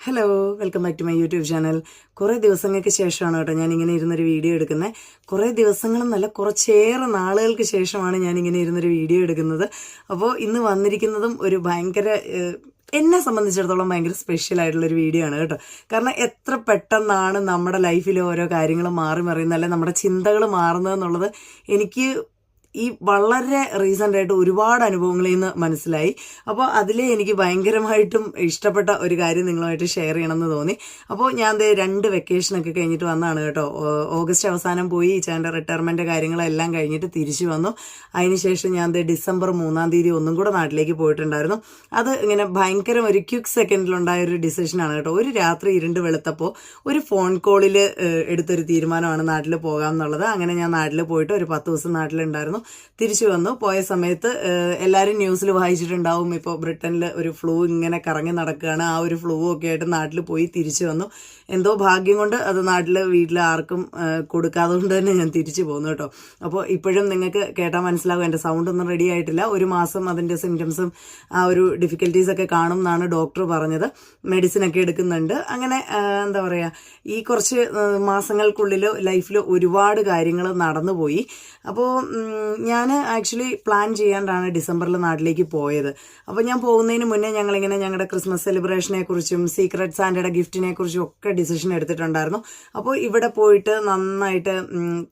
Hello welcome back to my YouTube channel കുറേ ദിവസങ്ങൾക്ക് ശേഷമാണ് കേട്ടോ ഞാൻ ഇങ്ങനെ ഇരുന്നൊരു വീഡിയോ എടുക്കുന്നത്. കുറേ ദിവസങ്ങളെന്നല്ല കുറച്ചേറെ നാളുകൾക്ക് ശേഷമാണ് ഞാൻ ഇങ്ങനെ ഇരുന്നൊരു വീഡിയോ എടുക്കുന്നത്. അപ്പോൾ ഇന്ന് വന്നിരിക്കുന്നതും ഒരു ഭയങ്കര എന്നെ സംബന്ധിച്ചിടത്തോളം ഭയങ്കര സ്പെഷ്യൽ ആയിട്ടുള്ള ഒരു വീഡിയോ ആണ് കേട്ടോ. കാരണം എത്ര പെട്ടെന്നാണ് നമ്മുടെ ലൈഫിൽ ഓരോ കാര്യങ്ങൾ മാറി മറിയുന്നത് അല്ലെ നമ്മുടെ ചിന്തകൾ മാറുന്നതെന്നുള്ളത് എനിക്ക് ഈ വളരെ റീസെന്റ് ആയിട്ട് ഒരുപാട് അനുഭവങ്ങളിൽ നിന്ന് മനസ്സിലായി. അപ്പോൾ അതിലെ എനിക്ക് ഭയങ്കരമായിട്ടും ഇഷ്ടപ്പെട്ട ഒരു കാര്യം നിങ്ങളുമായിട്ട് ഷെയർ ചെയ്യണമെന്ന് തോന്നി. അപ്പോൾ ഞാൻ ദേ രണ്ട് വെക്കേഷനൊക്കെ കഴിഞ്ഞിട്ട് വന്നതാണ് കേട്ടോ. ഓഗസ്റ്റ് അവസാനം പോയി ചേന്റെ റിട്ടയർമെന്റ് കാര്യങ്ങളെല്ലാം കഴിഞ്ഞിട്ട് തിരിച്ചു വന്നു. അതിനുശേഷം ഞാൻ ദേ ഡിസംബർ മൂന്നാം തീയതി ഒന്നും കൂടെ നാട്ടിലേക്ക് പോയിട്ടുണ്ടായിരുന്നു. അത് ഇങ്ങനെ ഭയങ്കര ഒരു ക്യുക്ക് സെക്കൻഡിലുണ്ടായ ഒരു ഡിസിഷനാണ് കേട്ടോ. ഒരു രാത്രി ഇരുണ്ട് വെളുത്തപ്പോൾ ഒരു ഫോൺ കോളിൽ എടുത്തൊരു തീരുമാനമാണ് നാട്ടിൽ പോകാം എന്നുള്ളത് അങ്ങനെ ഞാൻ നാട്ടിൽ പോയിട്ട് ഒരു പത്ത് ദിവസം നാട്ടിലുണ്ടായിരുന്നു. തിരിച്ചു വന്നു. പോയ സമയത്ത് എല്ലാവരും ന്യൂസിൽ വായിച്ചിട്ടുണ്ടാവും. ഇപ്പോൾ ബ്രിട്ടനിൽ ഒരു ഫ്ലൂ ഇങ്ങനെ കറങ്ങി നടക്കുകയാണ്. ആ ഒരു ഫ്ലൂ ഒക്കെ ആയിട്ട് നാട്ടിൽ പോയി തിരിച്ചു വന്നു. എന്തോ ഭാഗ്യം കൊണ്ട് അത് നാട്ടിൽ വീട്ടിൽ ആർക്കും കൊടുക്കാതെ കൊണ്ട് തന്നെ ഞാൻ തിരിച്ചു പോന്നു കേട്ടോ. അപ്പോൾ ഇപ്പോഴും നിങ്ങൾക്ക് കേട്ടാൽ മനസ്സിലാവും. എന്റെ സൗണ്ട് ഒന്നും റെഡി ആയിട്ടില്ല. ഒരു മാസം അതിന്റെ സിംറ്റംസും ആ ഒരു ഡിഫിക്കൽട്ടീസ് ഒക്കെ കാണും എന്നാണ് ഡോക്ടർ പറഞ്ഞത്. മെഡിസിൻ ഒക്കെ എടുക്കുന്നുണ്ട്. അങ്ങനെ എന്താ പറയുക ഈ കുറച്ച് മാസങ്ങൾക്കുള്ളിൽ ലൈഫിൽ ഒരുപാട് കാര്യങ്ങൾ നടന്നുപോയി അപ്പോൾ ഞാൻ ആക്ച്വലി പ്ലാൻ ചെയ്യാണ്ടാണ് ഡിസംബറിൽ നാട്ടിലേക്ക് പോയത്. അപ്പോൾ ഞാൻ പോകുന്നതിന് മുന്നേ ഞങ്ങളിങ്ങനെ ഞങ്ങളുടെ ക്രിസ്മസ് സെലിബ്രേഷനെ കുറിച്ചും സീക്രട്ട് സാൻഡയുടെ ഗിഫ്റ്റിനെ കുറിച്ചും ഒക്കെ ഡിസിഷൻ എടുത്തിട്ടുണ്ടായിരുന്നു. അപ്പോൾ ഇവിടെ പോയിട്ട് നന്നായിട്ട്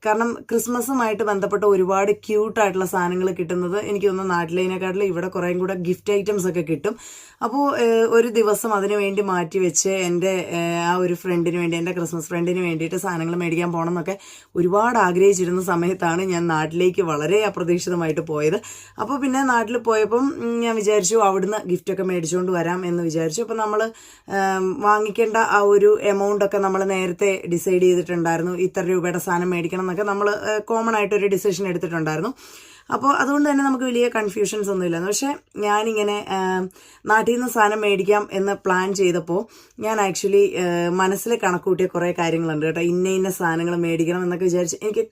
കാരണം ക്രിസ്മസുമായിട്ട് ബന്ധപ്പെട്ട ഒരുപാട് ക്യൂട്ടായിട്ടുള്ള സാധനങ്ങൾ കിട്ടുന്നത് എനിക്ക് തോന്നുന്നു നാട്ടിലേനെക്കാട്ടിലും ഇവിടെ കുറേയും കൂടെ ഗിഫ്റ്റ് ഐറ്റംസ് ഒക്കെ കിട്ടും. അപ്പോൾ ഒരു ദിവസം അതിനുവേണ്ടി മാറ്റി വെച്ച് എന്റെ ആ ഒരു ഫ്രണ്ടിന് വേണ്ടി എന്റെ ക്രിസ്മസ് ഫ്രണ്ടിന് വേണ്ടിയിട്ട് സാധനങ്ങൾ മേടിക്കാൻ പോകണം എന്നൊക്കെ ഒരുപാട് ആഗ്രഹിച്ചിരുന്ന സമയത്താണ് ഞാൻ നാട്ടിലേക്ക് വളരെ അപ്രതീക്ഷിതമായിട്ട് പോയത്. അപ്പോൾ പിന്നെ നാട്ടിൽ പോയപ്പം ഞാൻ വിചാരിച്ചു അവിടുന്ന് ഗിഫ്റ്റൊക്കെ മേടിച്ചുകൊണ്ട് വരാം എന്ന് വിചാരിച്ചു. അപ്പോൾ നമ്മൾ വാങ്ങിക്കേണ്ട ആ ഒരു എമൗണ്ടൊക്കെ നമ്മൾ നേരത്തെ ഡിസൈഡ് ചെയ്തിട്ടുണ്ടായിരുന്നു. ഇത്ര രൂപയുടെ സാധനം മേടിക്കണം എന്നൊക്കെ നമ്മൾ കോമൺ ആയിട്ടൊരു ഡിസിഷൻ എടുത്തിട്ടുണ്ടായിരുന്നു. അപ്പോൾ അതുകൊണ്ട് തന്നെ നമുക്ക് വലിയ കൺഫ്യൂഷൻസ് ഒന്നുമില്ലായിരുന്നു പക്ഷേ ഞാനിങ്ങനെ നാട്ടിൽ നിന്ന് സാധനം മേടിക്കാം എന്ന് പ്ലാൻ ചെയ്തപ്പോൾ ഞാൻ ആക്ച്വലി മനസ്സിൽ കണക്കൂട്ടിയ കുറേ കാര്യങ്ങളുണ്ട് കേട്ടോ. ഇന്ന ഇന്ന സാധനങ്ങൾ മേടിക്കണം എന്നൊക്കെ വിചാരിച്ച് എനിക്ക്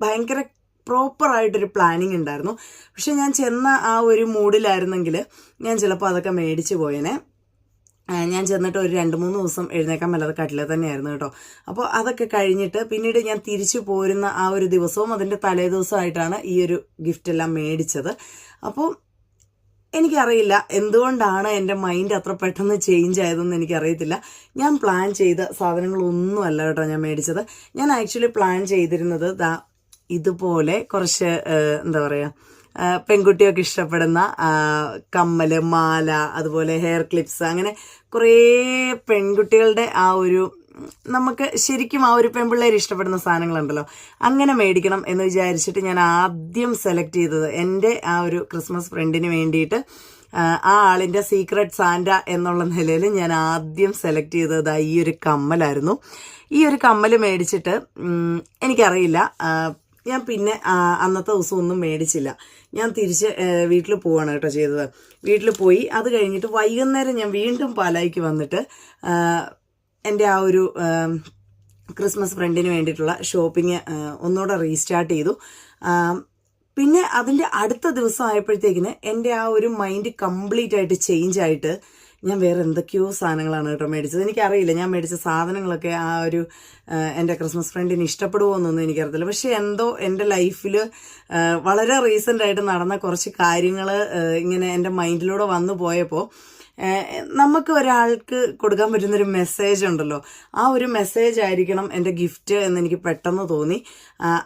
ഭയങ്കര പ്രോപ്പറായിട്ടൊരു പ്ലാനിങ് ഉണ്ടായിരുന്നു. പക്ഷെ ഞാൻ ചെന്ന ആ ഒരു മൂഡിലായിരുന്നെങ്കിൽ ഞാൻ ചിലപ്പോൾ അതൊക്കെ മേടിച്ചു പോയേനെ. ഞാൻ ചെന്നിട്ട് ഒരു രണ്ട് മൂന്ന് ദിവസം എഴുന്നേക്കാൻ മേലാതെ കട്ടിലെ തന്നെയായിരുന്നു കേട്ടോ. അപ്പോൾ അതൊക്കെ കഴിഞ്ഞിട്ട് പിന്നീട് ഞാൻ തിരിച്ചു പോരുന്ന ആ ഒരു ദിവസവും അതിന്റെ തലേ ദിവസമായിട്ടാണ് ഈ ഒരു ഗിഫ്റ്റ് എല്ലാം മേടിച്ചത്. അപ്പോൾ എനിക്കറിയില്ല എന്തുകൊണ്ടാണ് എന്റെ മൈൻഡ് അത്ര പെട്ടെന്ന് ചേഞ്ച് ആയതെന്ന് എനിക്കറിയത്തില്ല. ഞാൻ പ്ലാൻ ചെയ്ത സാധനങ്ങളൊന്നും അല്ല കേട്ടോ ഞാൻ മേടിച്ചത്. ഞാൻ ആക്ച്വലി പ്ലാൻ ചെയ്തിരുന്നത് ദാ ഇതുപോലെ കുറച്ച് എന്താ പറയുക പെൺകുട്ടിയൊക്കെ ഇഷ്ടപ്പെടുന്ന കമ്മൽ മാല അതുപോലെ ഹെയർ ക്ലിപ്സ് അങ്ങനെ കുറേ പെൺകുട്ടികളുടെ ആ ഒരു നമുക്ക് ശരിക്കും ആ ഒരു പെൺപിള്ളേർ ഇഷ്ടപ്പെടുന്ന സാധനങ്ങളുണ്ടല്ലോ. അങ്ങനെ മേടിക്കണം എന്ന് വിചാരിച്ചിട്ട് ഞാൻ ആദ്യം സെലക്ട് ചെയ്തത് എന്റെ ആ ഒരു ക്രിസ്മസ് ഫ്രണ്ടിന് വേണ്ടിയിട്ട് ആ, ആളിന്റെ സീക്രട്ട് സാൻഡ എന്നുള്ള നിലയിൽ ഞാൻ ആദ്യം സെലക്ട് ചെയ്തത് ഈ ഒരു കമ്മലായിരുന്നു. ഈ ഒരു കമ്മൽ മേടിച്ചിട്ട് എനിക്കറിയില്ല ഞാൻ പിന്നെ അന്നത്തെ ദിവസം ഒന്നും മേടിച്ചില്ല. ഞാൻ തിരിച്ച് വീട്ടിൽ പോവാണ് കേട്ടോ ചെയ്തത്. വീട്ടിൽ പോയി അത് കഴിഞ്ഞിട്ട് വൈകുന്നേരം ഞാൻ വീണ്ടും പാലായിക്ക് വന്നിട്ട് എന്റെ ആ ഒരു ക്രിസ്മസ് ഫ്രണ്ടിന് വേണ്ടിയിട്ടുള്ള ഷോപ്പിംഗ് ഒന്നുകൂടെ റീസ്റ്റാർട്ട് ചെയ്തു. പിന്നെ അതിന്റെ അടുത്ത ദിവസം ആയപ്പോഴത്തേക്കിന് എന്റെ ആ ഒരു മൈൻഡ് കംപ്ലീറ്റ് ആയിട്ട് ചേഞ്ച് ആയിട്ട് ഞാൻ വേറെ എന്തൊക്കെയോ സാധനങ്ങളാണ് കേട്ടോ മേടിച്ചത്. എനിക്കറിയില്ല ഞാൻ മേടിച്ച സാധനങ്ങളൊക്കെ ആ ഒരു എന്റെ ക്രിസ്മസ് ഫ്രണ്ടിന് ഇഷ്ടപ്പെടുമോ എന്നൊന്നും എനിക്കറിയത്തില്ല. പക്ഷേ എന്തോ എന്റെ ലൈഫിൽ വളരെ റീസെന്റായിട്ട് നടന്ന കുറച്ച് കാര്യങ്ങൾ ഇങ്ങനെ എന്റെ മൈൻഡിലൂടെ വന്നു പോയപ്പോൾ നമുക്ക് ഒരാൾക്ക് കൊടുക്കാൻ പറ്റുന്നൊരു മെസ്സേജ് ഉണ്ടല്ലോ. ആ ഒരു മെസ്സേജ് ആയിരിക്കണം എന്റെ ഗിഫ്റ്റ് എന്ന് എനിക്ക് പെട്ടെന്ന് തോന്നി.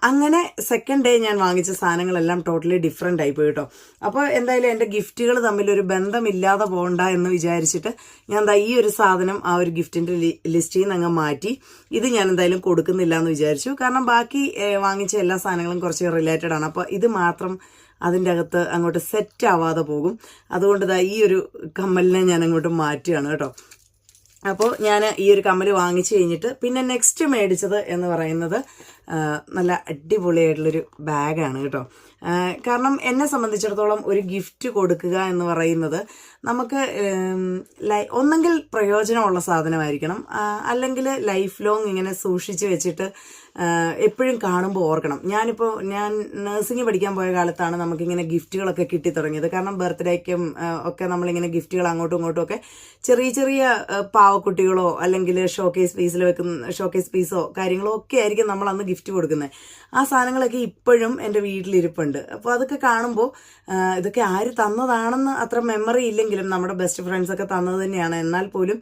അങ്ങനെ സെക്കൻഡ് ഡേ ഞാൻ വാങ്ങിച്ച സാധനങ്ങളെല്ലാം ടോട്ടലി ഡിഫറെന്റ് ആയിപ്പോയി കേട്ടോ. അപ്പോൾ എന്തായാലും എന്റെ ഗിഫ്റ്റുകൾ തമ്മിൽ ഒരു ബന്ധമില്ലാതെ പോകണ്ട എന്ന് വിചാരിച്ചിട്ട് ഞാൻ എന്താ ഈ ഒരു സാധനം ആ ഒരു ഗിഫ്റ്റിന്റെ ലിസ്റ്റിൽ നിന്ന് അങ്ങ് മാറ്റി. ഇത് ഞാൻ എന്തായാലും കൊടുക്കുന്നില്ല എന്ന് വിചാരിച്ചു. കാരണം ബാക്കി വാങ്ങിച്ച എല്ലാ സാധനങ്ങളും കുറച്ച് റിലേറ്റഡ് ആണ്. അപ്പോൾ ഇത് മാത്രം അതിന്റെ അകത്ത് അങ്ങോട്ട് സെറ്റ് ആവാതെ പോകും. അതുകൊണ്ട് ദാ ഈ ഒരു കമ്മലിനെ ഞാൻ അങ്ങോട്ട് മാറ്റുകയാണ് കേട്ടോ. അപ്പോൾ ഞാൻ ഈ ഒരു കമ്മൽ വാങ്ങിച്ചു കഴിഞ്ഞിട്ട് പിന്നെ നെക്സ്റ്റ് മേടിച്ചത് എന്ന് പറയുന്നത് നല്ല അടിപൊളിയായിട്ടുള്ളൊരു ബാഗാണ് കേട്ടോ. കാരണം എന്നെ സംബന്ധിച്ചിടത്തോളം ഒരു ഗിഫ്റ്റ് കൊടുക്കുക എന്ന് പറയുന്നത് നമുക്ക് ലൈ- ഒന്നെങ്കിൽ പ്രയോജനമുള്ള സാധനമായിരിക്കണം. അല്ലെങ്കിൽ ലൈഫ് ലോങ് ഇങ്ങനെ സൂക്ഷിച്ച് വെച്ചിട്ട് എപ്പോഴും കാണുമ്പോൾ ഓർക്കണം. ഞാനിപ്പോൾ ഞാൻ നഴ്സിംഗ് പഠിക്കാൻ പോയ കാലത്താണ് നമുക്കിങ്ങനെ ഗിഫ്റ്റുകളൊക്കെ കിട്ടി തുടങ്ങിയത് കാരണം ബർത്ത്ഡേക്കും ഒക്കെ നമ്മളിങ്ങനെ ഗിഫ്റ്റുകൾ അങ്ങോട്ടും ഇങ്ങോട്ടും ഒക്കെ ചെറിയ ചെറിയ പാവക്കുട്ടികളോ അല്ലെങ്കിൽ ഷോക്കേസ് പീസിൽ വെക്കുന്ന ഷോക്കേസ് പീസോ കാര്യങ്ങളോ ഒക്കെ ആയിരിക്കും നമ്മൾ അന്ന് ഗിഫ്റ്റ് കൊടുക്കുന്നത്. ആ സാധനങ്ങളൊക്കെ ഇപ്പോഴും എന്റെ വീട്ടിലിരിപ്പുണ്ട്. അപ്പോൾ അതൊക്കെ കാണുമ്പോൾ ഇതൊക്കെ ആര് തന്നതാണെന്ന് അത്ര മെമ്മറി ഇല്ലെങ്കിലും നമ്മുടെ ബെസ്റ്റ് ഫ്രണ്ട്സ് ഒക്കെ തന്നത് തന്നെയാണ്. എന്നാൽ പോലും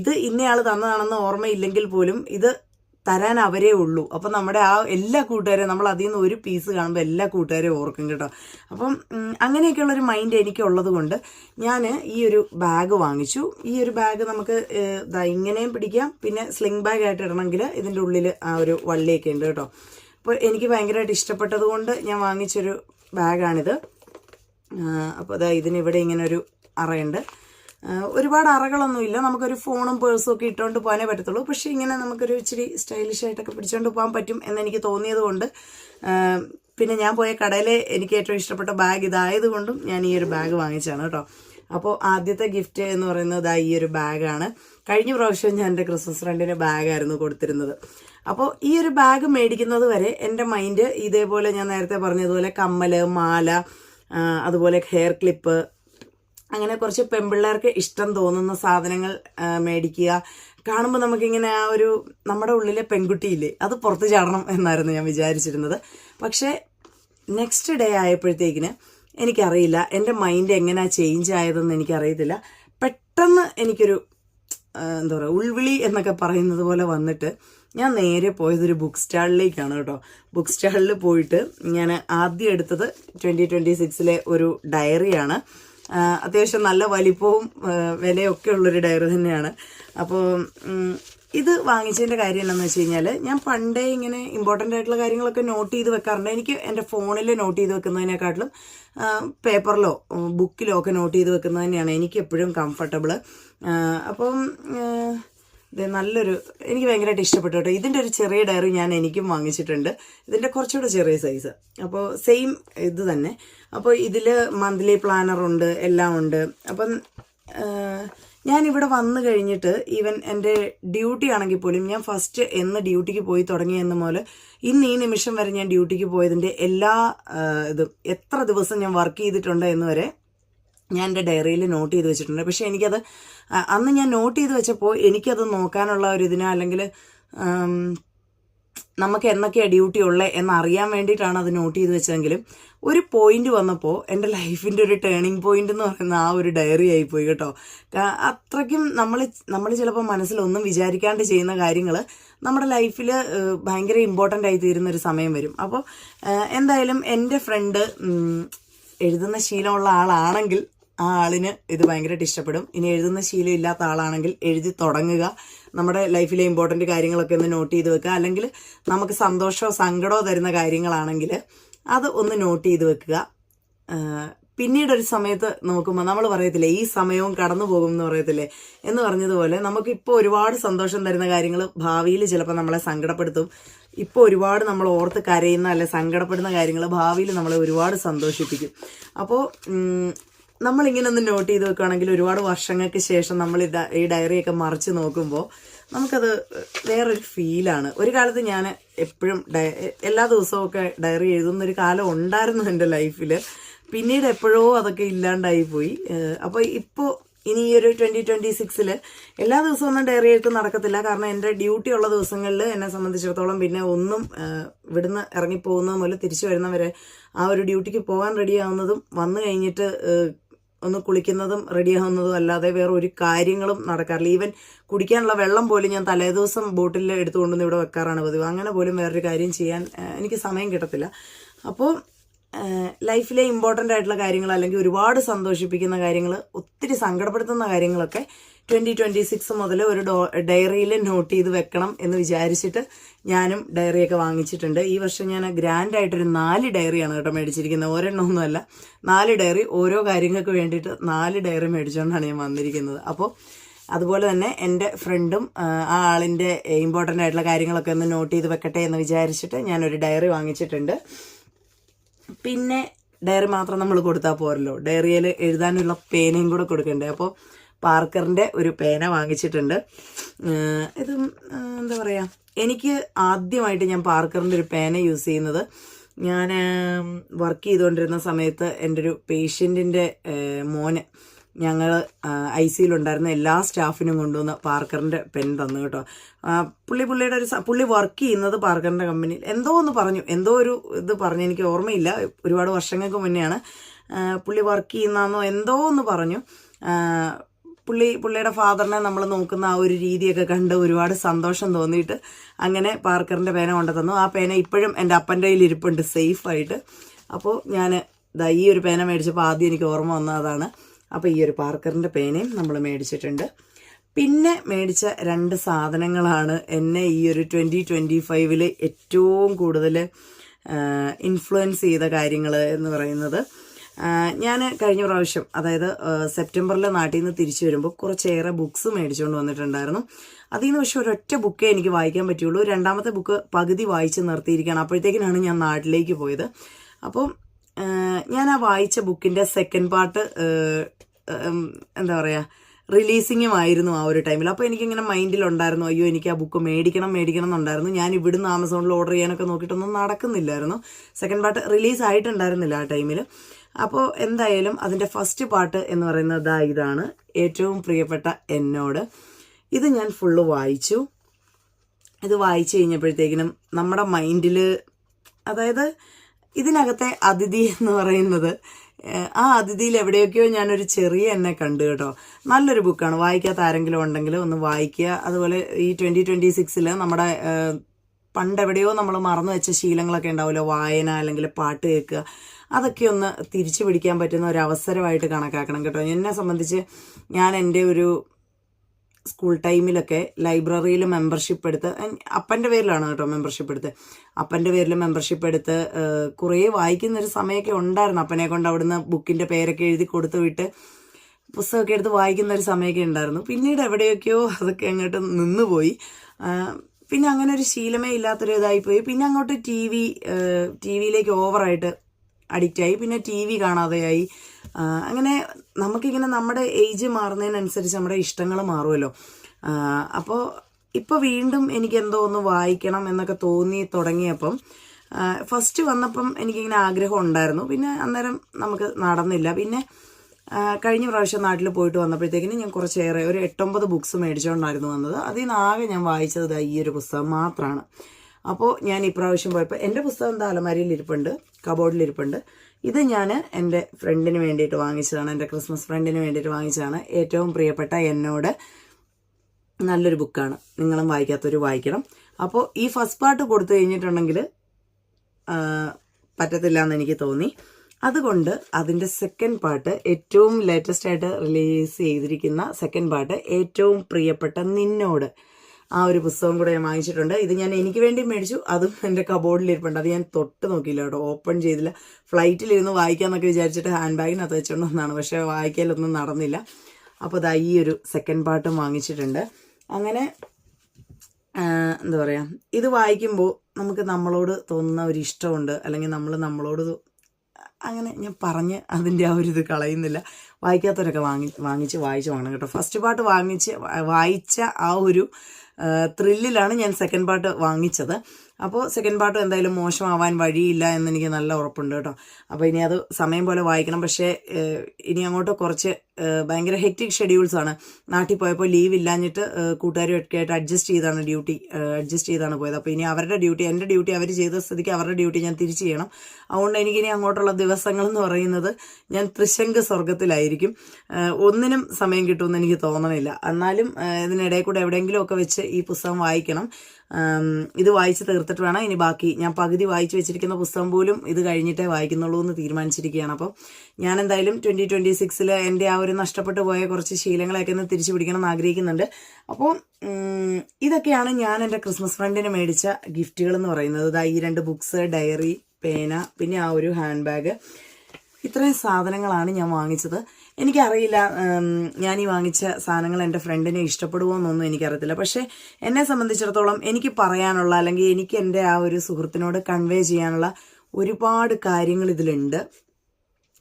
ഇത് ഇന്നയാൾ തന്നതാണെന്ന് ഓർമ്മയില്ലെങ്കിൽ പോലും ഇത് തരാൻ അവരേ ഉള്ളൂ. അപ്പം നമ്മുടെ ആ എല്ലാ കൂട്ടുകാരെയും നമ്മൾ അതിൽ നിന്ന് ഒരു പീസ് കാണുമ്പോൾ എല്ലാ കൂട്ടുകാരെയും ഓർക്കും കേട്ടോ. അപ്പം അങ്ങനെയൊക്കെയുള്ള ഒരു മൈൻഡ് എനിക്കുള്ളത് കൊണ്ട് ഞാൻ ഈ ഒരു ബാഗ് വാങ്ങിച്ചു. ഈ ഒരു ബാഗ് നമുക്ക് ഇതാ ഇങ്ങനെയും പിടിക്കാം. പിന്നെ സ്ലിംഗ് ബാഗ് ആയിട്ട് ഇടണമെങ്കിൽ ഇതിന്റെ ഉള്ളിൽ ആ ഒരു വള്ളിയൊക്കെ ഉണ്ട് കേട്ടോ. അപ്പോൾ എനിക്ക് ഭയങ്കരമായിട്ട് ഇഷ്ടപ്പെട്ടത് കൊണ്ട് ഞാൻ വാങ്ങിച്ചൊരു ബാഗാണിത് അപ്പോൾ അതാ ഇതിനിവിടെ ഇങ്ങനെ ഒരു അറയുണ്ട്. ഒരുപാട് അറകളൊന്നുമില്ല നമുക്കൊരു ഫോണും പേഴ്സും ഒക്കെ ഇട്ടുകൊണ്ട് പോകാനേ പറ്റത്തുള്ളൂ. പക്ഷേ ഇങ്ങനെ നമുക്കൊരു ഇച്ചിരി സ്റ്റൈലിഷ് ആയിട്ടൊക്കെ പിടിച്ചുകൊണ്ട് പോകാൻ പറ്റും എന്നെനിക്ക് തോന്നിയത് കൊണ്ട് പിന്നെ ഞാൻ പോയ കടയിൽ എനിക്ക് ഏറ്റവും ഇഷ്ടപ്പെട്ട ബാഗ് ഇതായതുകൊണ്ടും ഞാൻ ഈ ഒരു ബാഗ് വാങ്ങിച്ചാണ് കേട്ടോ. അപ്പോൾ ആദ്യത്തെ ഗിഫ്റ്റ് എന്ന് പറയുന്നത് ഈ ഒരു ബാഗാണ് കഴിഞ്ഞ പ്രാവശ്യം ഞാൻ എന്റെ ക്രിസ്മസ് ഫ്രണ്ടിന് ബാഗായിരുന്നു കൊടുത്തിരുന്നത്. അപ്പോൾ ഈ ഒരു ബാഗ് മേടിക്കുന്നത് വരെ എന്റെ മൈൻഡ് ഇതേപോലെ ഞാൻ നേരത്തെ പറഞ്ഞതുപോലെ കമ്മൽ മാല അതുപോലെ ഹെയർ ക്ലിപ്പ് അങ്ങനെ കുറച്ച് പെൺപിള്ളേർക്ക് ഇഷ്ടം തോന്നുന്ന സാധനങ്ങൾ മേടിക്കുക. കാണുമ്പോൾ നമുക്കിങ്ങനെ ആ ഒരു നമ്മുടെ ഉള്ളിലെ പെൺകുട്ടിയില്ലേ അത് പുറത്ത് ചാടണം എന്നായിരുന്നു ഞാൻ വിചാരിച്ചിരുന്നത്. പക്ഷേ നെക്സ്റ്റ് ഡേ ആയപ്പോഴത്തേക്കിന് എനിക്കറിയില്ല എന്റെ മൈൻഡ് എങ്ങനെയാ ചേഞ്ച് ആയതെന്ന് എനിക്കറിയത്തില്ല. പെട്ടെന്ന് എനിക്കൊരു എന്താ പറയുക ഉൾവിളി എന്നൊക്കെ പറയുന്നത് പോലെ വന്നിട്ട് ഞാൻ നേരെ പോയത് ഒരു ബുക്ക് സ്റ്റാളിലേക്കാണ് കേട്ടോ. ബുക്ക് സ്റ്റാളിൽ പോയിട്ട് ഞാൻ ആദ്യം എടുത്തത് ട്വന്റി ട്വന്റി സിക്സിലെ ഒരു ഡയറിയാണ് അത്യാവശ്യം നല്ല വലിപ്പവും വിലയൊക്കെ ഉള്ളൊരു ഡയറി തന്നെയാണ്. അപ്പോൾ ഇത് വാങ്ങിച്ചതിന്റെ കാര്യം എന്താണെന്ന് വെച്ച് കഴിഞ്ഞാൽ ഞാൻ പണ്ടേ ഇങ്ങനെ ഇമ്പോർട്ടന്റ് ആയിട്ടുള്ള കാര്യങ്ങളൊക്കെ നോട്ട് ചെയ്ത് വെക്കാറുണ്ട്. എനിക്ക് എന്റെ ഫോണിൽ നോട്ട് ചെയ്ത് വെക്കുന്നതിനെക്കാട്ടിലും പേപ്പറിലോ ബുക്കിലോ ഒക്കെ നോട്ട് ചെയ്ത് വെക്കുന്നത് തന്നെയാണ് എനിക്ക് എപ്പോഴും കംഫർട്ടബിൾ അപ്പം ഇത് നല്ലൊരു എനിക്ക് ഭയങ്കരമായിട്ട് ഇഷ്ടപ്പെട്ടു കേട്ടോ. ഇതിന്റെ ഒരു ചെറിയ ഡയറി ഞാൻ എനിക്കും വാങ്ങിച്ചിട്ടുണ്ട്. ഇതിന്റെ കുറച്ചുകൂടെ ചെറിയ സൈസ് അപ്പോൾ സെയിം ഇത് തന്നെ. അപ്പോൾ ഇതിൽ മന്ത്ലി പ്ലാനറുണ്ട് എല്ലാം ഉണ്ട്. അപ്പം ഇവിടെ വന്നു കഴിഞ്ഞിട്ട് ഈവൻ എന്റെ ഡ്യൂട്ടി ആണെങ്കിൽ പോലും ഞാൻ ഫസ്റ്റ് എന്ന് ഡ്യൂട്ടിക്ക് പോയി തുടങ്ങിയെന്ന പോലെ ഇന്ന് ഈ നിമിഷം വരെ ഞാൻ ഡ്യൂട്ടിക്ക് പോയതിന്റെ എല്ലാ ഇതും എത്ര ദിവസം ഞാൻ വർക്ക് ചെയ്തിട്ടുണ്ട് എന്ന് വരെ ഞാൻ എന്റെ ഡയറിയിൽ നോട്ട് ചെയ്ത് വെച്ചിട്ടുണ്ട്. പക്ഷേ എനിക്കത് അന്ന് ഞാൻ നോട്ട് ചെയ്ത് വെച്ചപ്പോൾ എനിക്കത് നോക്കാനുള്ള ഒരു ഇതിനോ അല്ലെങ്കിൽ നമുക്ക് എന്നൊക്കെയാണ് ഡ്യൂട്ടി ഉള്ളത് എന്നറിയാൻ വേണ്ടിയിട്ടാണ് അത് നോട്ട് ചെയ്ത് വെച്ചതെങ്കിലും ഒരു പോയിന്റ് വന്നപ്പോൾ എന്റെ ലൈഫിന്റെ ഒരു ടേണിംഗ് പോയിന്റ് എന്ന് പറയുന്ന ആ ഒരു ഡയറി ആയിപ്പോയി കേട്ടോ. അത്രയ്ക്കും നമ്മൾ നമ്മൾ ചിലപ്പോൾ മനസ്സിലൊന്നും വിചാരിക്കാണ്ട് ചെയ്യുന്ന കാര്യങ്ങൾ നമ്മുടെ ലൈഫിൽ ഭയങ്കര ഇമ്പോർട്ടന്റ് ആയി തീരുന്ന ഒരു സമയം വരും. അപ്പോൾ എന്തായാലും എന്റെ ഫ്രണ്ട് എഴുതുന്ന ശീലമുള്ള ആളാണെങ്കിൽ ആ ആളിന് ഇത് ഭയങ്കരമായിട്ട് ഇഷ്ടപ്പെടും. ഇനി എഴുതുന്ന ശീലം ഇല്ലാത്ത ആളാണെങ്കിൽ എഴുതി തുടങ്ങുക. നമ്മുടെ ലൈഫിലെ ഇമ്പോർട്ടന്റ് കാര്യങ്ങളൊക്കെ ഒന്ന് നോട്ട് ചെയ്ത് വെക്കുക. അല്ലെങ്കിൽ നമുക്ക് സന്തോഷമോ സങ്കടമോ തരുന്ന കാര്യങ്ങളാണെങ്കിൽ അത് ഒന്ന് നോട്ട് ചെയ്ത് വെക്കുക. പിന്നീട് ഒരു സമയത്ത് നോക്കുമ്പോൾ നമ്മൾ പറയത്തില്ലേ ഈ സമയവും കടന്നു പോകും എന്ന് പറയത്തില്ലേ? എന്ന് പറഞ്ഞതുപോലെ നമുക്ക് നമുക്കിപ്പോൾ ഒരുപാട് സന്തോഷം തരുന്ന കാര്യങ്ങൾ ഭാവിയിൽ ചിലപ്പോൾ നമ്മളെ സങ്കടപ്പെടുത്തും. ഇപ്പോൾ ഒരുപാട് നമ്മൾ ഓർത്ത് കരയുന്ന അല്ലെ സങ്കടപ്പെടുന്ന കാര്യങ്ങൾ ഭാവിയിൽ നമ്മളെ ഒരുപാട് സന്തോഷിപ്പിക്കും. അപ്പോൾ നമ്മളിങ്ങനെ ഒന്ന് നോട്ട് ചെയ്ത് വെക്കുകയാണെങ്കിൽ ഒരുപാട് വർഷങ്ങൾക്ക് ശേഷം നമ്മൾ ഈ ഡയറിയൊക്കെ മറിച്ച് നോക്കുമ്പോൾ നമുക്കത് വേറൊരു ഫീലാണ് ഒരു കാലത്ത് ഞാൻ എപ്പോഴും എല്ലാ ദിവസവും ഒക്കെ ഡയറി എഴുതുന്ന ഒരു കാലം ഉണ്ടായിരുന്നു എന്റെ ലൈഫിൽ പിന്നീട് എപ്പോഴോ അതൊക്കെ ഇല്ലാണ്ടായി പോയി. അപ്പോൾ ഇപ്പോൾ ഇനി ഈ ഒരു ട്വന്റി ട്വന്റി സിക്സിൽ എല്ലാ ദിവസവും ഒന്നും ഡയറി എഴുത്ത് നടക്കത്തില്ല. കാരണം എന്റെ ഡ്യൂട്ടി ഉള്ള ദിവസങ്ങളിൽ എന്നെ സംബന്ധിച്ചിടത്തോളം പിന്നെ ഒന്നും ഇവിടുന്ന് ഇറങ്ങിപ്പോകുന്നത് മുതൽ തിരിച്ചു വരുന്നവരെ ആ ഒരു ഡ്യൂട്ടിക്ക് പോകാൻ റെഡിയാവുന്നതും വന്നു കഴിഞ്ഞിട്ട് ഒന്ന് കുളിക്കുന്നതും റെഡിയാകുന്നതും അല്ലാതെ വേറെ ഒരു കാര്യങ്ങളും നടക്കാറില്ല. ഈവൻ കുടിക്കാനുള്ള വെള്ളം പോലും ഞാൻ തലേദിവസം ബോട്ടിൽ എടുത്തുകൊണ്ടുവന്ന് ഇവിടെ വെക്കാറാണ് പതിവ്. അങ്ങനെ പോലും വേറൊരു കാര്യം ചെയ്യാൻ എനിക്ക് സമയം കിട്ടത്തില്ല. അപ്പോൾ ലൈഫിലെ ഇമ്പോർട്ടന്റ് ആയിട്ടുള്ള കാര്യങ്ങൾ അല്ലെങ്കിൽ ഒരുപാട് സന്തോഷിപ്പിക്കുന്ന കാര്യങ്ങൾ ഒത്തിരി സങ്കടപ്പെടുത്തുന്ന കാര്യങ്ങളൊക്കെ ട്വന്റി ട്വന്റി സിക്സ് മുതൽ ഒരു ഡോ ഡയറിയിൽ നോട്ട് ചെയ്ത് വെക്കണം എന്ന് വിചാരിച്ചിട്ട് ഞാനും ഡയറിയൊക്കെ വാങ്ങിച്ചിട്ടുണ്ട്. ഈ വർഷം ഞാൻ ഗ്രാൻഡ് ആയിട്ടൊരു നാല് ഡയറിയാണ് കേട്ടോ മേടിച്ചിരിക്കുന്നത്. ഒരെണ്ണമൊന്നുമല്ല നാല് ഡയറി ഓരോ കാര്യങ്ങൾക്ക് വേണ്ടിയിട്ട് നാല് ഡയറി മേടിച്ചുകൊണ്ടാണ് ഞാൻ വന്നിരിക്കുന്നത്. അപ്പോൾ അതുപോലെ തന്നെ എന്റെ ഫ്രണ്ടും ആ ആളിന്റെ ഇമ്പോർട്ടന്റ് ആയിട്ടുള്ള കാര്യങ്ങളൊക്കെ ഒന്ന് നോട്ട് ചെയ്ത് വെക്കട്ടെ എന്ന് വിചാരിച്ചിട്ട് ഞാനൊരു ഡയറി വാങ്ങിച്ചിട്ടുണ്ട്. പിന്നെ ഡയറി മാത്രം നമ്മൾ കൊടുത്താൽ പോരല്ലോ. ഡയറിയിൽ എഴുതാനുള്ള പേനയും കൂടെ കൊടുക്കണ്ടേ? അപ്പോൾ പാർക്കറിന്റെ ഒരു പേന വാങ്ങിച്ചിട്ടുണ്ട്. ഇതും എന്താ പറയുക എനിക്ക് ആദ്യമായിട്ട് ഞാൻ പാർക്കറിന്റെ ഒരു പേന യൂസ് ചെയ്യുന്നത് ഞാൻ വർക്ക് ചെയ്തുകൊണ്ടിരുന്ന സമയത്ത് എന്റെ ഒരു പേഷ്യന്റിന്റെ മോന് ഞങ്ങൾ ഐ സിയിലുണ്ടായിരുന്ന എല്ലാ സ്റ്റാഫിനും കൊണ്ടുവന്ന് പാർക്കറിന്റെ പെൻ തന്നു കേട്ടോ. പുള്ളി പുള്ളിയുടെ ഒരു പുള്ളി വർക്ക് ചെയ്യുന്നത് പാർക്കറിന്റെ കമ്പനിയിൽ എന്തോ ഒന്ന് പറഞ്ഞു. എന്തോ ഒരു ഇത് പറഞ്ഞു. എനിക്ക് ഓർമ്മയില്ല. ഒരുപാട് വർഷങ്ങൾക്ക് മുന്നെയാണ് പുള്ളി വർക്ക് ചെയ്യുന്നതെന്നോ എന്തോ ഒന്ന് പറഞ്ഞു. പുള്ളി പുള്ളിയുടെ ഫാദറിനെ നമ്മൾ നോക്കുന്ന ആ ഒരു രീതിയൊക്കെ കണ്ട് ഒരുപാട് സന്തോഷം തോന്നിയിട്ട് അങ്ങനെ പാർക്കറിന്റെ പേന കൊണ്ടു തന്നു. ആ പേന ഇപ്പോഴും എന്റെ അപ്പന്റെ കയ്യിൽ ഇരിപ്പുണ്ട്. സേഫായിട്ട് അപ്പോൾ ഞാൻ ഈ ഒരു പേന മേടിച്ചപ്പോൾ ആദ്യം എനിക്ക് ഓർമ്മ വന്ന അതാണ്. അപ്പോൾ ഈ ഒരു പാർക്കറിന്റെ പേനയും നമ്മൾ മേടിച്ചിട്ടുണ്ട്. പിന്നെ മേടിച്ച രണ്ട് സാധനങ്ങളാണ് എന്നെ ഈ ഒരു ട്വന്റി ട്വന്റി ഫൈവിൽ ഏറ്റവും കൂടുതൽ ഇൻഫ്ലുവൻസ് ചെയ്ത കാര്യങ്ങൾ എന്ന് പറയുന്നത്. ഞാൻ കഴിഞ്ഞ പ്രാവശ്യം അതായത് സെപ്റ്റംബറിലെ നാട്ടിൽ നിന്ന് തിരിച്ചു വരുമ്പോൾ കുറച്ചേറെ ബുക്സ് മേടിച്ചുകൊണ്ട് വന്നിട്ടുണ്ടായിരുന്നു. അതിൽ നിന്ന് പക്ഷെ ഒരൊറ്റ ബുക്കേ എനിക്ക് വായിക്കാൻ പറ്റുള്ളൂ. രണ്ടാമത്തെ ബുക്ക് പകുതി വായിച്ച് നിർത്തിയിരിക്കുകയാണ് അപ്പോഴത്തേക്കിനാണ് ഞാൻ നാട്ടിലേക്ക് പോയത്. അപ്പോൾ ഞാൻ ആ വായിച്ച ബുക്കിന്റെ സെക്കൻഡ് പാർട്ട് എന്താ പറയുക റിലീസിങ്ങും ആയിരുന്നു ആ ഒരു ടൈമിൽ അപ്പോൾ എനിക്കിങ്ങനെ മൈൻഡിലുണ്ടായിരുന്നു അയ്യോ എനിക്ക് ആ ബുക്ക് മേടിക്കണം മേടിക്കണം എന്നുണ്ടായിരുന്നു. ഞാൻ ഇവിടുന്ന് ആമസോണിൽ ഓർഡർ ചെയ്യാനൊക്കെ നോക്കിയിട്ടൊന്നും നടക്കുന്നില്ലായിരുന്നു. സെക്കൻഡ് പാർട്ട് റിലീസ് ആയിട്ടുണ്ടായിരുന്നില്ല ആ ടൈമിൽ അപ്പോൾ എന്തായാലും അതിന്റെ ഫസ്റ്റ് പാർട്ട് എന്ന് പറയുന്നത് ദാ ഇതാണ്. ഏറ്റവും പ്രിയപ്പെട്ട എന്നോട്. ഇത് ഞാൻ ഫുള്ള് വായിച്ചു. ഇത് വായിച്ചു കഴിഞ്ഞപ്പോഴത്തേക്കിനും നമ്മുടെ മൈൻഡിൽ അതായത് ഇതിനകത്തെ അതിഥി എന്ന് പറയുന്നത് ആ അതിഥിയിൽ എവിടെയൊക്കെയോ ഞാനൊരു ചെറിയ എന്നെ കണ്ടു കേട്ടോ. നല്ലൊരു ബുക്കാണ്. വായിക്കാത്ത ആരെങ്കിലും ഉണ്ടെങ്കിൽ ഒന്ന് വായിക്കുക. അതുപോലെ ഈ ട്വന്റി ട്വന്റി സിക്സിൽ നമ്മുടെ പണ്ടെവിടെയോ നമ്മൾ മറന്നു വെച്ച ശീലങ്ങളൊക്കെ ഉണ്ടാവുമല്ലോ. വായന അല്ലെങ്കിൽ പാട്ട് കേൾക്കുക. അതൊക്കെ ഒന്ന് തിരിച്ചു പിടിക്കാൻ പറ്റുന്ന ഒരു അവസരമായിട്ട് കണക്കാക്കണം കേട്ടോ. എന്നെ സംബന്ധിച്ച് ഞാൻ എന്റെ ഒരു സ്കൂൾ ടൈമിലൊക്കെ ലൈബ്രറിയിൽ മെമ്പർഷിപ്പ് എടുത്ത് അപ്പന്റെ പേരിലാണ് കേട്ടോ മെമ്പർഷിപ്പ് എടുത്ത്. അപ്പന്റെ പേരിൽ മെമ്പർഷിപ്പ് എടുത്ത് കുറേ വായിക്കുന്ന ഒരു സമയമൊക്കെ ഉണ്ടായിരുന്നു അപ്പനെ കൊണ്ട് അവിടുന്ന് ബുക്കിന്റെ പേരൊക്കെ എഴുതി കൊടുത്തു വിട്ട് പുസ്തകമൊക്കെ എടുത്ത് വായിക്കുന്ന ഒരു സമയമൊക്കെ ഉണ്ടായിരുന്നു. പിന്നീട് എവിടെയൊക്കെയോ അതൊക്കെ അങ്ങോട്ട് നിന്നുപോയി. പിന്നെ അങ്ങനെ ഒരു ശീലമേ ഇല്ലാത്തൊരു ഇതായിപ്പോയി പിന്നെ അങ്ങോട്ട് ടി വി ടി വിയിലേക്ക് ഓവറായിട്ട് അഡിക്റ്റായി. പിന്നെ ടി വി കാണാതെയായി. അങ്ങനെ നമുക്കിങ്ങനെ നമ്മുടെ ഏജ് മാറുന്നതിനനുസരിച്ച് നമ്മുടെ ഇഷ്ടങ്ങൾ മാറുമല്ലോ. അപ്പോൾ ഇപ്പോൾ വീണ്ടും എനിക്ക് എന്തോ ഒന്ന് വായിക്കണം എന്നൊക്കെ തോന്നി തുടങ്ങിയപ്പം ഫസ്റ്റ് വന്നപ്പം എനിക്കിങ്ങനെ ആഗ്രഹം ഉണ്ടായിരുന്നു. പിന്നെ അന്നേരം നമുക്ക് നടന്നില്ല. പിന്നെ കഴിഞ്ഞ പ്രാവശ്യം നാട്ടിൽ പോയിട്ട് വന്നപ്പോഴത്തേക്കിന് ഞാൻ കുറച്ചേറെ ഒരു എട്ടൊമ്പത് ബുക്സ് മേടിച്ചുകൊണ്ടായിരുന്നു വന്നത്. അതിൽ നിന്ന് ആകെ ഞാൻ വായിച്ചത് ഈ ഒരു പുസ്തകം മാത്രമാണ് അപ്പോൾ ഞാൻ ഇപ്രാവശ്യം പോയപ്പോൾ എന്റെ പുസ്തകം എന്താ അലമാരിയിൽ ഇരിപ്പുണ്ട് കബോർഡിൽ ഇരിപ്പുണ്ട്. ഇത് ഞാൻ എന്റെ ഫ്രണ്ടിന് വേണ്ടിയിട്ട് വാങ്ങിച്ചതാണ് എന്റെ ക്രിസ്മസ് ഫ്രണ്ടിന് വേണ്ടിയിട്ട് വാങ്ങിച്ചതാണ്. ഏറ്റവും പ്രിയപ്പെട്ട എന്നോട് നല്ലൊരു ബുക്കാണ് നിങ്ങളും വായിക്കാത്തൊരു വായിക്കണം. അപ്പോൾ ഈ ഫസ്റ്റ് പാർട്ട് കൊടുത്തു കഴിഞ്ഞിട്ടുണ്ടെങ്കിൽ പറ്റത്തില്ല എന്ന് എനിക്ക് തോന്നി. അതുകൊണ്ട് അതിന്റെ സെക്കൻഡ് പാർട്ട് ഏറ്റവും ലേറ്റസ്റ്റ് ആയിട്ട് റിലീസ് ചെയ്തിരിക്കുന്ന സെക്കൻഡ് പാർട്ട് ഏറ്റവും പ്രിയപ്പെട്ട നിന്നോട് ആ ഒരു പുസ്തകം കൂടെ ഞാൻ വാങ്ങിച്ചിട്ടുണ്ട്. ഇത് ഞാൻ എനിക്ക് വേണ്ടി മേടിച്ചു. അതും എന്റെ കബോർഡിൽ ഇരിപ്പുണ്ട്. അത് ഞാൻ തൊട്ട് നോക്കിയില്ല കേട്ടോ. ഓപ്പൺ ചെയ്തില്ല. ഫ്ലൈറ്റിലിരുന്ന് വായിക്കാമെന്നൊക്കെ വിചാരിച്ചിട്ട് ഹാൻഡ് ബാഗിനകത്ത് വെച്ചുകൊണ്ട് വന്നതാണ്. പക്ഷേ വായിക്കലൊന്നും നടന്നില്ല. അപ്പോൾ ഇതാ ഈ ഒരു സെക്കൻഡ് പാർട്ടും വാങ്ങിച്ചിട്ടുണ്ട്. അങ്ങനെ എന്താ പറയുക ഇത് വായിക്കുമ്പോൾ നമുക്ക് നമ്മളോട് തോന്നുന്ന ഒരു ഇഷ്ടമുണ്ട്. അല്ലെങ്കിൽ നമ്മൾ നമ്മളോട് അങ്ങനെ ഞാൻ പറഞ്ഞ് അതിന്റെ ആ ഒരു ഇത് കളയുന്നില്ല. വായിക്കാത്തവരൊക്കെ വാങ്ങി വാങ്ങിച്ച് വായിച്ച് വാങ്ങണം കേട്ടോ. ഫസ്റ്റ് പാർട്ട് വാങ്ങിച്ച് വായിച്ച ആ ഒരു ത്രില്ലിലാണ് ഞാൻ സെക്കൻഡ് പാർട്ട് വാങ്ങിച്ചത്. അപ്പോൾ സെക്കൻഡ് പാർട്ട് എന്തായാലും മോശമാവാൻ വഴിയില്ല എന്ന് എനിക്ക് നല്ല ഉറപ്പുണ്ട് കേട്ടോ. അപ്പോൾ ഇനി അത് സമയം പോലെ വായിക്കണം. പക്ഷേ ഇനി അങ്ങോട്ട് കുറച്ച് ഭയങ്കര ഹെക്റ്റിക് ഷെഡ്യൂൾസ് ആണ്. നാട്ടിൽ പോയപ്പോൾ ലീവ് ഇല്ലാഞ്ഞിട്ട് കൂട്ടുകാരുമൊക്കെ ആയിട്ട് അഡ്ജസ്റ്റ് ചെയ്താണ് ഡ്യൂട്ടി അഡ്ജസ്റ്റ് ചെയ്താണ് പോയത്. അപ്പോൾ ഇനി അവരുടെ ഡ്യൂട്ടി എന്റെ ഡ്യൂട്ടി അവർ ചെയ്ത സ്ഥിതിക്ക് അവരുടെ ഡ്യൂട്ടി ഞാൻ തിരിച്ചു ചെയ്യണം. അതുകൊണ്ട് എനിക്കിനി അങ്ങോട്ടുള്ള ദിവസങ്ങൾ എന്ന് പറയുന്നത് ഞാൻ ത്രിശങ്ക് സ്വർഗത്തിലായിരിക്കും ഒന്നിനും സമയം കിട്ടുമെന്ന് എനിക്ക് തോന്നണില്ല. എന്നാലും ഇതിനിടയിൽ കൂടെ എവിടെയെങ്കിലുമൊക്കെ വെച്ച് ഈ പുസ്തകം വായിക്കണം. ഇത് വായിച്ച് തീർത്തിട്ട് വേണം. ഇനി ബാക്കി ഞാൻ പകുതി വായിച്ചു വെച്ചിരിക്കുന്ന പുസ്തകം പോലും ഇത് കഴിഞ്ഞിട്ടേ വായിക്കുന്നുള്ളൂ എന്ന് തീരുമാനിച്ചിരിക്കുകയാണ്. അപ്പോൾ ഞാൻ എന്തായാലും ട്വന്റി ട്വന്റി സിക്സിൽ എന്റെ ആ ഒരു നഷ്ടപ്പെട്ടു പോയ കുറച്ച് ശീലങ്ങളെയൊക്കെ ഒന്ന് തിരിച്ചു പിടിക്കണം എന്ന് ആഗ്രഹിക്കുന്നുണ്ട് അപ്പോൾ ഇതൊക്കെയാണ് ഞാൻ എന്റെ ക്രിസ്മസ് ഫ്രണ്ടിന് മേടിച്ച ഗിഫ്റ്റുകൾ എന്ന് പറയുന്നത്. ദാ ഈ രണ്ട് ബുക്സ് ഡയറി പേന പിന്നെ ആ ഒരു ഹാൻഡ് ബാഗ്. ഇത്രയും സാധനങ്ങളാണ് ഞാൻ വാങ്ങിച്ചത്. എനിക്കറിയില്ല ഞാൻ ഈ വാങ്ങിച്ച സാധനങ്ങൾ എന്റെ ഫ്രണ്ടിനെ ഇഷ്ടപ്പെടുമോ എന്നൊന്നും എനിക്കറിയത്തില്ല. പക്ഷേ എന്നെ സംബന്ധിച്ചിടത്തോളം എനിക്ക് പറയാനുള്ള അല്ലെങ്കിൽ എനിക്ക് എന്റെ ആ ഒരു സുഹൃത്തിനോട് കൺവേ ചെയ്യാനുള്ള ഒരുപാട് കാര്യങ്ങൾ ഇതിലുണ്ട്.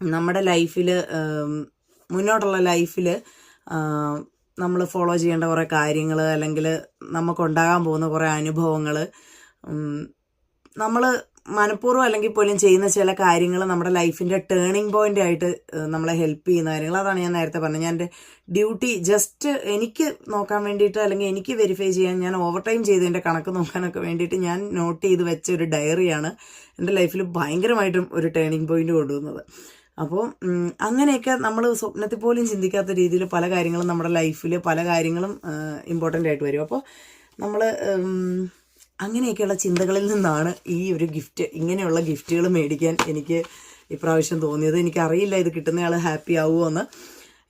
നമ്മുടെ ലൈഫിൽ മുന്നോട്ടുള്ള ലൈഫിൽ നമ്മൾ ഫോളോ ചെയ്യേണ്ട കുറേ കാര്യങ്ങൾ അല്ലെങ്കിൽ നമുക്കുണ്ടാകാൻ പോകുന്ന കുറേ അനുഭവങ്ങൾ നമ്മൾ മനഃപൂർവം അല്ലെങ്കിൽ പോലും ചെയ്യുന്ന ചില കാര്യങ്ങൾ നമ്മുടെ ലൈഫിന്റെ ടേണിംഗ് പോയിന്റ് ആയിട്ട് നമ്മളെ ഹെൽപ്പ് ചെയ്യുന്ന കാര്യങ്ങൾ അതാണ് ഞാൻ നേരത്തെ പറഞ്ഞത്. ഞാൻ എന്റെ ഡ്യൂട്ടി ജസ്റ്റ് എനിക്ക് നോക്കാൻ വേണ്ടിയിട്ട് അല്ലെങ്കിൽ എനിക്ക് വെരിഫൈ ചെയ്യാൻ ഞാൻ ഓവർ ടൈം ചെയ്തതിന്റെ കണക്ക് നോക്കാനൊക്കെ വേണ്ടിയിട്ട് ഞാൻ നോട്ട് ചെയ്ത് വെച്ച ഒരു ഡയറിയാണ് എന്റെ ലൈഫിൽ ഭയങ്കരമായിട്ടും ഒരു ടേണിംഗ് പോയിന്റ് കൊണ്ടുവന്നത്. അപ്പോൾ അങ്ങനെയൊക്കെ നമ്മൾ സ്വപ്നത്തിൽ പോലും ചിന്തിക്കാത്ത രീതിയിൽ പല കാര്യങ്ങളും നമ്മുടെ ലൈഫിൽ പല കാര്യങ്ങളും ഇമ്പോർട്ടന്റ് ആയിട്ട് വരും. അപ്പോൾ നമ്മൾ അങ്ങനെയൊക്കെയുള്ള ചിന്തകളിൽ നിന്നാണ് ഈ ഒരു ഗിഫ്റ്റ് ഇങ്ങനെയുള്ള ഗിഫ്റ്റുകൾ മേടിക്കാൻ എനിക്ക് ഇപ്രാവശ്യം തോന്നിയത്. എനിക്കറിയില്ല ഇത് കിട്ടുന്നയാൾ ഹാപ്പി ആവുമോ എന്ന്.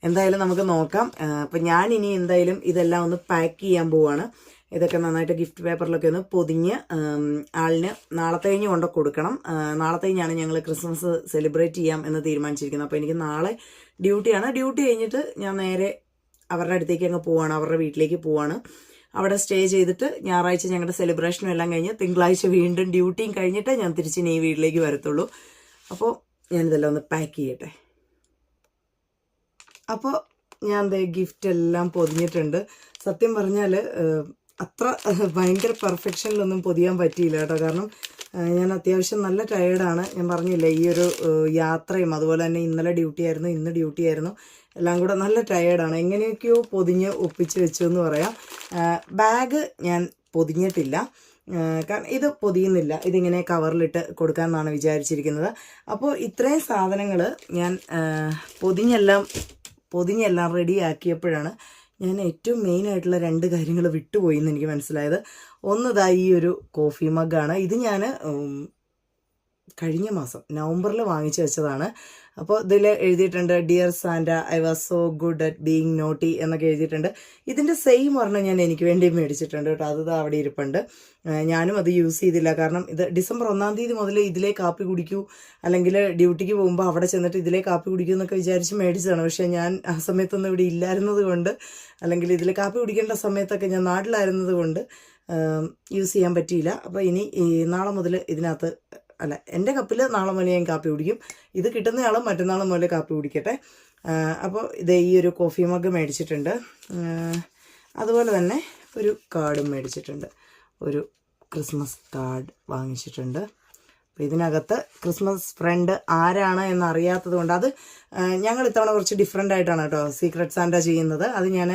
എന്തായാലും നമുക്ക് നോക്കാം. അപ്പം ഇനി എന്തായാലും ഇതെല്ലാം ഒന്ന് പാക്ക് ചെയ്യാൻ പോവാണ്. ഇതൊക്കെ നന്നായിട്ട് ഗിഫ്റ്റ് പേപ്പറിലൊക്കെ ഒന്ന് പൊതിഞ്ഞ് ആളിന് നാളത്തെ കഴിഞ്ഞ് കൊണ്ട് കൊടുക്കണം. ആ, നാളത്തെ കഴിഞ്ഞാണ് ഞങ്ങൾ ക്രിസ്മസ് സെലിബ്രേറ്റ് ചെയ്യാം എന്ന് തീരുമാനിച്ചിരിക്കുന്നത്. അപ്പോൾ എനിക്ക് നാളെ ഡ്യൂട്ടിയാണ്. ഡ്യൂട്ടി കഴിഞ്ഞിട്ട് ഞാൻ നേരെ അവരുടെ അടുത്തേക്ക് അങ്ങ് പോവാണ്. അവരുടെ വീട്ടിലേക്ക് പോവാണ്. അവിടെ സ്റ്റേ ചെയ്തിട്ട് ഞായറാഴ്ച ഞങ്ങളുടെ സെലിബ്രേഷനും എല്ലാം കഴിഞ്ഞ് തിങ്കളാഴ്ച വീണ്ടും ഡ്യൂട്ടിയും കഴിഞ്ഞിട്ട് ഞാൻ തിരിച്ച് ഈ വീട്ടിലേക്ക് വരത്തുള്ളൂ. അപ്പോൾ ഞാനിതെല്ലാം ഒന്ന് പാക്ക് ചെയ്യട്ടെ. അപ്പോൾ ഞാൻ ഗിഫ്റ്റ് എല്ലാം പൊതിഞ്ഞിട്ടുണ്ട്. സത്യം പറഞ്ഞാൽ അത്ര ഭയങ്കര പെർഫെക്ഷനിലൊന്നും പൊതിയാൻ പറ്റിയില്ല കേട്ടോ. കാരണം ഞാൻ അത്യാവശ്യം നല്ല ടയേർഡാണ് ഞാൻ പറഞ്ഞില്ലേ ഈ ഒരു യാത്രയും അതുപോലെ തന്നെ ഇന്നലെ ഡ്യൂട്ടി ആയിരുന്നു ഇന്ന് ഡ്യൂട്ടി ആയിരുന്നു എല്ലാം കൂടെ നല്ല ടയേർഡാണ് എങ്ങനെയൊക്കെയോ പൊതിഞ്ഞ് ഒപ്പിച്ച് വെച്ചു എന്ന് പറയാം ബാഗ് ഞാൻ പൊതിഞ്ഞിട്ടില്ല. കാരണം ഇത് പൊതിയുന്നില്ല. ഇതിങ്ങനെ കവറിലിട്ട് കൊടുക്കാമെന്നാണ് വിചാരിച്ചിരിക്കുന്നത്. അപ്പോൾ ഇത്രയും സാധനങ്ങൾ ഞാൻ പൊതിഞ്ഞെല്ലാം പൊതിഞ്ഞെല്ലാം റെഡി ആക്കിയപ്പോഴാണ് ഞാൻ ഏറ്റവും മെയിൻ ആയിട്ടുള്ള രണ്ട് കാര്യങ്ങൾ വിട്ടുപോയി എന്ന് എനിക്ക് മനസ്സിലായത്. ഒന്നതാ ഈ ഒരു കോഫി മഗ്ഗാണ് ഇത് ഞാൻ കഴിഞ്ഞ മാസം നവംബറിൽ വാങ്ങിച്ചു വെച്ചതാണ്. അപ്പോൾ ഇതിൽ എഴുതിയിട്ടുണ്ട് dear Santa I was so good at being naughty എന്നൊക്കെ എഴുതിയിട്ടുണ്ട്. ഇതിന്റെ സെയിം ഒരെണ്ണം ഞാൻ എനിക്ക് വേണ്ടി മേടിച്ചിട്ടുണ്ട് കേട്ടോ. അത് അവിടെ ഇരിപ്പുണ്ട്. ഞാനും അത് യൂസ് ചെയ്തില്ല. കാരണം ഇത് ഡിസംബർ ഒന്നാം തീയതി മുതൽ ഇതിലേ കാപ്പി കുടിക്കൂ അല്ലെങ്കിൽ ഡ്യൂട്ടിക്ക് പോകുമ്പോൾ അവിടെ ചെന്നിട്ട് ഇതിലേ കാപ്പി കുടിക്കൂ എന്നൊക്കെ വിചാരിച്ച് മേടിച്ചതാണ്. പക്ഷേ ഞാൻ ആ സമയത്തൊന്നും ഇവിടെ ഇല്ലായിരുന്നത് കൊണ്ട് അല്ലെങ്കിൽ ഇതിൽ കാപ്പി കുടിക്കേണ്ട സമയത്തൊക്കെ ഞാൻ നാട്ടിലായിരുന്നത് കൊണ്ട് യൂസ് ചെയ്യാൻ പറ്റിയില്ല. അപ്പോൾ ഇനി നാളെ മുതൽ ഇതിനകത്ത് അല്ല എന്റെ കപ്പിൽ നാളെ മുതൽ ഞാൻ കാപ്പി കുടിക്കും. ഇത് കിട്ടുന്നയാളും മറ്റന്നാൾ മുതൽ കാപ്പി കുടിക്കട്ടെ. അപ്പോൾ ഇത് ഈ ഒരു കോഫി മഗ് മേടിച്ചിട്ടുണ്ട്. അതുപോലെ തന്നെ ഒരു കാർഡും മേടിച്ചിട്ടുണ്ട്. ഒരു ക്രിസ്മസ് കാർഡ് വാങ്ങിച്ചിട്ടുണ്ട്. അപ്പോൾ ഇതിനകത്ത് ക്രിസ്മസ് ഫ്രണ്ട് ആരാണ് എന്നറിയാത്തത് കൊണ്ട് അത് ഞങ്ങൾ ഇത്തവണ കുറച്ച് ഡിഫറെന്റ് ആയിട്ടാണ് കേട്ടോ സീക്രട്ട് സാൻഡ ചെയ്യുന്നത്. അത് ഞാൻ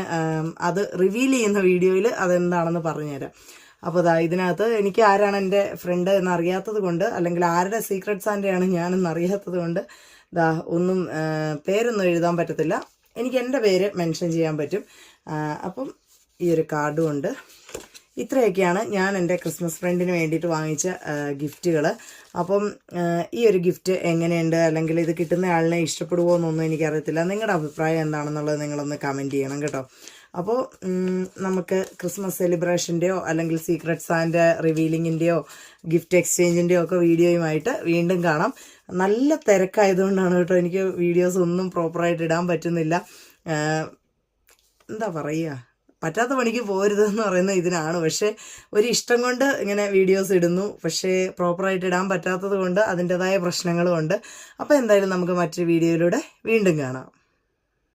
അത് റിവീൽ ചെയ്യുന്ന വീഡിയോയിൽ അതെന്താണെന്ന് പറഞ്ഞുതരാം. അപ്പോൾ ദാ ഇതിനകത്ത് എനിക്ക് ആരാണ് എന്റെ ഫ്രണ്ട് എന്ന് അറിയാത്തത് കൊണ്ട് അല്ലെങ്കിൽ ആരുടെ സീക്രട്ട് സാൻഡയാണ് ഞാനെന്ന് അറിയാത്തത് കൊണ്ട് ദാ ഒന്നും പേരൊന്നും എഴുതാൻ പറ്റത്തില്ല. എനിക്ക് എന്റെ പേര് മെൻഷൻ ചെയ്യാൻ പറ്റും. അപ്പം ഈ ഒരു കാർഡും ഉണ്ട് ഇത്രയൊക്കെയാണ് ഞാൻ എന്റെ ക്രിസ്മസ് ഫ്രണ്ടിന് വേണ്ടിയിട്ട് വാങ്ങിച്ച ഗിഫ്റ്റുകൾ അപ്പം ഈ ഒരു ഗിഫ്റ്റ് എങ്ങനെയുണ്ട്? അല്ലെങ്കിൽ ഇത് കിട്ടുന്ന ആളിനെ ഇഷ്ടപ്പെടുമോ എന്നൊന്നും എനിക്കറിയത്തില്ല. നിങ്ങളുടെ അഭിപ്രായം എന്താണെന്നുള്ളത് നിങ്ങളൊന്ന് കമന്റ് ചെയ്യണം കേട്ടോ. അപ്പോൾ നമുക്ക് ക്രിസ്മസ് സെലിബ്രേഷന്റെയോ അല്ലെങ്കിൽ സീക്രട്ട് സാന്റെ റിവീലിങ്ങിന്റെയോ ഗിഫ്റ്റ് എക്സ്ചേഞ്ചിന്റെയോ ഒക്കെ വീഡിയോയുമായിട്ട് വീണ്ടും കാണാം. നല്ല തിരക്കായതുകൊണ്ടാണ് കേട്ടോ എനിക്ക് വീഡിയോസ് ഒന്നും പ്രോപ്പറായിട്ട് ഇടാൻ പറ്റുന്നില്ല. എന്താ പറയുക പറ്റാത്ത പണിക്ക് പോരുതെന്ന് പറയുന്ന ഇതിനാണ്. പക്ഷേ ഒരു ഇഷ്ടം കൊണ്ട് ഇങ്ങനെ വീഡിയോസ് ഇടുന്നു. പക്ഷേ പ്രോപ്പറായിട്ട് ഇടാൻ പറ്റാത്തത് കൊണ്ട് അതിന്റെതായ പ്രശ്നങ്ങളും ഉണ്ട്. അപ്പോൾ എന്തായാലും നമുക്ക് മറ്റൊരു വീഡിയോയിലൂടെ വീണ്ടും കാണാം.